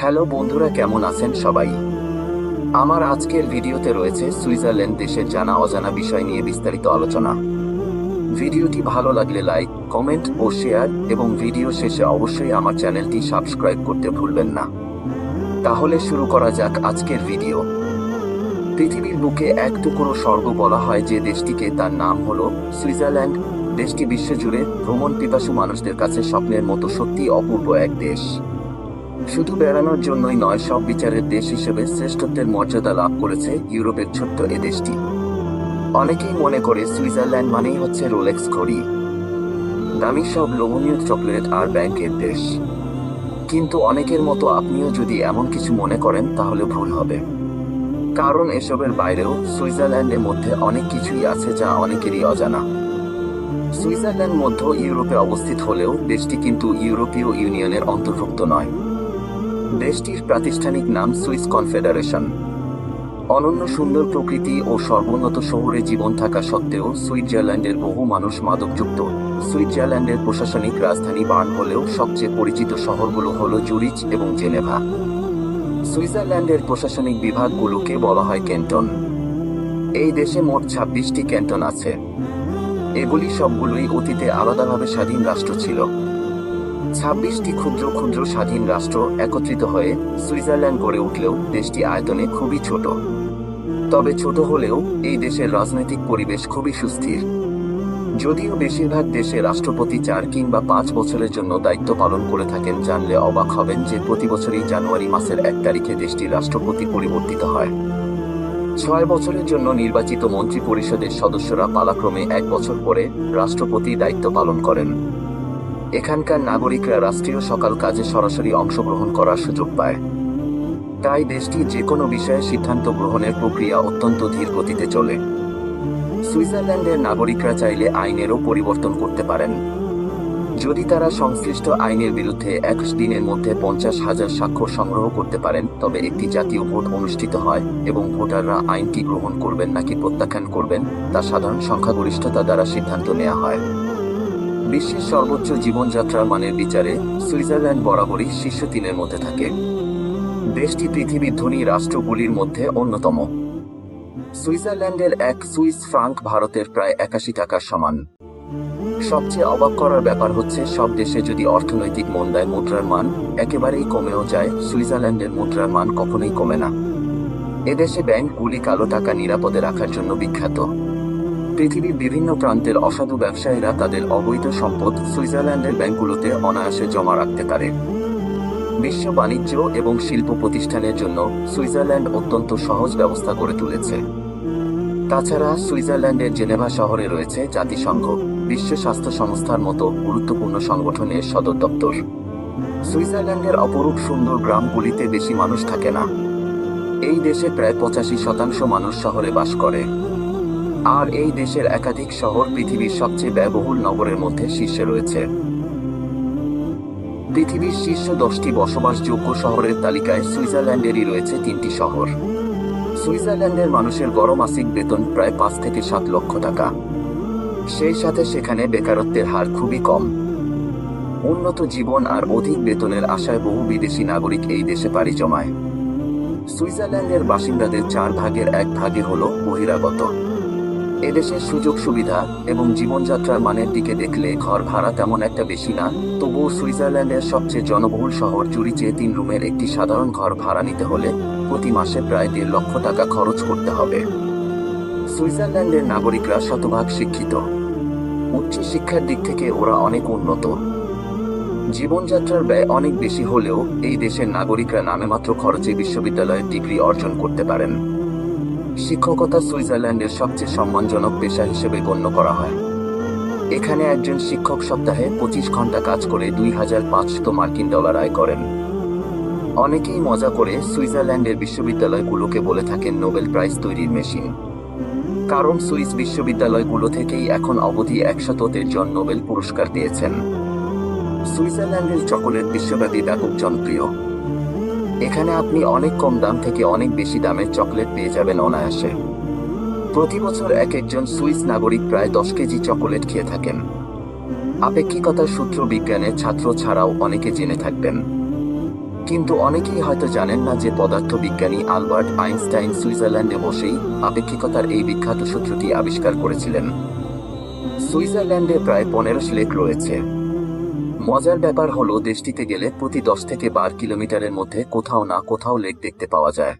Hello বন্ধুরা, কেমন আছেন সবাই? আমার আজকের ভিডিওতে রয়েছে সুইজারল্যান্ড দেশের জানা অজানা বিষয় নিয়ে বিস্তারিত আলোচনা। ভিডিওটি ভালো লাগলে লাইক, কমেন্ট ও শেয়ার এবং ভিডিও শেষে অবশ্যই আমার চ্যানেলটি সাবস্ক্রাইব করতে ভুলবেন না। তাহলে শুরু করা যাক আজকের ভিডিও। পৃথিবীর বুকে এক টুকরো স্বর্গ বলা হয় যে দেশটিকে, তার নাম হল সুইজারল্যান্ড। দেশটি বিশ্বজুড়ে ভ্রমণ পিপাসু মানুষদের কাছে স্বপ্নের মতো সত্যি অপূর্ব এক দেশ। শুধু বেড়ানোর জন্যই নয়, সব বিচারের দেশ হিসেবে শ্রেষ্ঠত্বের মর্যাদা লাভ করেছে ইউরোপের ছোট্ট এ দেশটি। অনেকেই মনে করে সুইজারল্যান্ড মানেই হচ্ছে রোলেক্স ঘড়ি। দামি সব লোভনীয় চকলেট আর ব্যাংকের দেশ। কিন্তু অনেকের মতো আপনিও যদি এমন কিছু মনে করেন, তাহলে ভুল হবে। কারণ এসবের বাইরেও সুইজারল্যান্ডের মধ্যে অনেক কিছুই আছে যা অনেকেরই অজানা। সুইজারল্যান্ড মধ্য ইউরোপে অবস্থিত হলেও দেশটি কিন্তু ইউরোপীয় ইউনিয়নের অন্তর্ভুক্ত নয়। দেশটির প্রাতিষ্ঠানিক নাম সুইস কনফেডারেশন। অনন্য সুন্দর প্রকৃতি ও সর্বোন্নত শহরে জীবন থাকা সত্ত্বেও সুইজারল্যান্ডের বহু মানুষ মাদকযুক্ত। সুইজারল্যান্ডের প্রশাসনিক রাজধানী বার্ন হলেও সবচেয়ে পরিচিত শহরগুলো হল জুরিচ এবং জেনেভা। সুইজারল্যান্ডের প্রশাসনিক বিভাগগুলোকে বলা হয় ক্যান্টন। এই দেশে মোট ছাব্বিশটি ক্যান্টন আছে। এগুলি সবগুলোই অতীতে আলাদাভাবে স্বাধীন রাষ্ট্র ছিল। ছাব্বিশটি ক্ষুদ্র ক্ষুদ্র স্বাধীন রাষ্ট্র একত্রিত হয়ে সুইজারল্যান্ড গড়ে উঠলেও দেশটি আয়তনে খুবই ছোট। তবে ছোট হলেও এই দেশের রাজনৈতিক পরিবেশ খুবই সুস্থির। যদিও বেশিরভাগ দেশে রাষ্ট্রপতি চার কিংবা পাঁচ বছরের জন্য দায়িত্ব পালন করে থাকেন, জানলে অবাক হবেন যে প্রতি বছরই জানুয়ারি মাসের এক তারিখে দেশটির রাষ্ট্রপতি পরিবর্তিত হয়। ছয় বছরের জন্য নির্বাচিত মন্ত্রী পরিষদের সদস্যরা পালাক্রমে এক বছর পরে রাষ্ট্রপতি দায়িত্ব পালন করেন। এখানকার নাগরিকরা রাষ্ট্রীয় সকাল কাজে সরাসরি অংশগ্রহণ করার সুযোগ পায়। তাই দেশটি যে কোনো বিষয়ে সিদ্ধান্ত গ্রহণের প্রক্রিয়া অত্যন্ত ধীর গতিতে চলে। সুইজারল্যান্ডের নাগরিকরা চাইলে আইনেরও পরিবর্তন করতে পারেন। যদি তারা সংশ্লিষ্ট আইনের বিরুদ্ধে একুশ দিনের মধ্যে পঞ্চাশ হাজার স্বাক্ষর সংগ্রহ করতে পারেন, তবে একটি জাতীয় ভোট অনুষ্ঠিত হয় এবং ভোটাররা আইনটি গ্রহণ করবেন নাকি প্রত্যাখ্যান করবেন, তা সাধারণ সংখ্যাগরিষ্ঠতা দ্বারা সিদ্ধান্ত নেওয়া হয়। বিশ্বের সর্বোচ্চ জীবনযাত্রার মানের বিচারে সুইজারল্যান্ড বরাবরই শীর্ষ তিনের মধ্যে থাকে। দেশটি পৃথিবীর ধনী রাষ্ট্রগুলির মধ্যে অন্যতম। সুইজারল্যান্ডের এক সুইস ফ্রাঙ্ক ভারতের প্রায় একাশি টাকার সমান। সবচেয়ে অবাক করার ব্যাপার হচ্ছে, সব দেশে যদি অর্থনৈতিক মন্দায় মুদ্রার মান একেবারেই কমেও যায়, সুইজারল্যান্ডের মুদ্রার মান কখনোই কমে না। এদেশে ব্যাংকগুলি কালো টাকা নিরাপদে রাখার জন্য বিখ্যাত। পৃথিবীর বিভিন্ন প্রান্তের অসাধু ব্যবসায়ীরা তাদের অবৈধ সম্পদ সুইজারল্যান্ডের ব্যাংকগুলোতে অনায়াসে জমা রাখতে পারে। বিশ্ব বাণিজ্য এবং শিল্প প্রতিষ্ঠানের জন্য সুইজারল্যান্ড অত্যন্ত সহজ ব্যবস্থা করে তুলেছে। তাছাড়া সুইজারল্যান্ডের জেনেভা শহরে রয়েছে জাতিসংঘ, বিশ্ব স্বাস্থ্য সংস্থার মতো গুরুত্বপূর্ণ সংগঠনের সদর দপ্তর। সুইজারল্যান্ডের অপরূপ সুন্দর গ্রামগুলিতে বেশি মানুষ থাকে না। এই দেশে প্রায় পঁচাশি শতাংশ মানুষ শহরে বাস করে। আর এই দেশের একাধিক শহর পৃথিবীর সবচেয়ে ব্যয়বহুল নগরের মধ্যে শীর্ষে রয়েছে। পৃথিবীর শীর্ষ দশটি বসবাসযোগ্য শহরের তালিকায় সুইজারল্যান্ডেরই রয়েছে তিনটি শহর। সুইজারল্যান্ডের মানুষের গড় মাসিক বেতন প্রায় পাঁচ থেকে সাত লক্ষ টাকা। সেই সাথে সেখানে বেকারত্বের হার খুবই কম। উন্নত জীবন আর অধিক বেতনের আশায় বহু বিদেশি নাগরিক এই দেশে পাড়ি জমায়। সুইজারল্যান্ডের বাসিন্দাদের চার ভাগের এক ভাগে হল বহিরাগত। এদেশের সুযোগ সুবিধা এবং জীবনযাত্রার মানের দিকে দেখলে ঘর ভাড়া তেমন একটা বেশি না। তবুও সুইজারল্যান্ডের সবচেয়ে জনবহুল শহর জুরিচে তিন রুমের একটি সাধারণ ঘর ভাড়া নিতে হলে প্রতি মাসে প্রায় দেড় লক্ষ টাকা খরচ করতে হবে। সুইজারল্যান্ডের নাগরিকরা শতভাগ শিক্ষিত। উচ্চ শিক্ষার দিক থেকে ওরা অনেক উন্নত। জীবনযাত্রার ব্যয় অনেক বেশি হলেও এই দেশের নাগরিকরা নামেমাত্র খরচে বিশ্ববিদ্যালয়ের ডিগ্রি অর্জন করতে পারেন। শিক্ষকতা সুইজারল্যান্ডের সবচেয়ে সম্মানজনক পেশা হিসেবে গণ্য করা হয়। এখানে একজন শিক্ষক সপ্তাহে পঁচিশ ঘণ্টা কাজ করে দুই হাজার পাঁচশত মার্কিন ডলার আয় করেন। অনেকেই মজা করে সুইজারল্যান্ডের বিশ্ববিদ্যালয়গুলোকে বলে থাকেন নোবেল প্রাইজ তৈরির মেশিন। কারণ সুইস বিশ্ববিদ্যালয়গুলো থেকেই এখন অবধি একশত জন নোবেল পুরস্কার দিয়েছেন। সুইজারল্যান্ডের চকোলেট বিশ্বব্যাপী ব্যাপক জনপ্রিয়। এখানে আপনি অনেক কম দাম থেকে অনেক বেশি দামের চকলেট পেয়ে যাবেন অনায়াসে। প্রতি বছর এক একজন সুইস নাগরিক প্রায় দশ কেজি চকোলেট খেয়ে থাকেন। আপেক্ষিকতার সূত্র বিজ্ঞানের ছাত্র ছাড়াও অনেকে জেনে থাকবেন। কিন্তু অনেকেই হয়তো জানেন না যে পদার্থবিজ্ঞানী আলবার্ট আইনস্টাইন সুইজারল্যান্ডে বসেই আপেক্ষিকতার এই বিখ্যাত সূত্রটি আবিষ্কার করেছিলেন। সুইজারল্যান্ডে প্রায় পনেরোশো লেক রয়েছে। মজার ব্যাপার হলো, দেশটিতে গেলে প্রতি দশ থেকে বার কিলোমিটারের মধ্যে কোথাও না কোথাও লেক দেখতে পাওয়া যায়।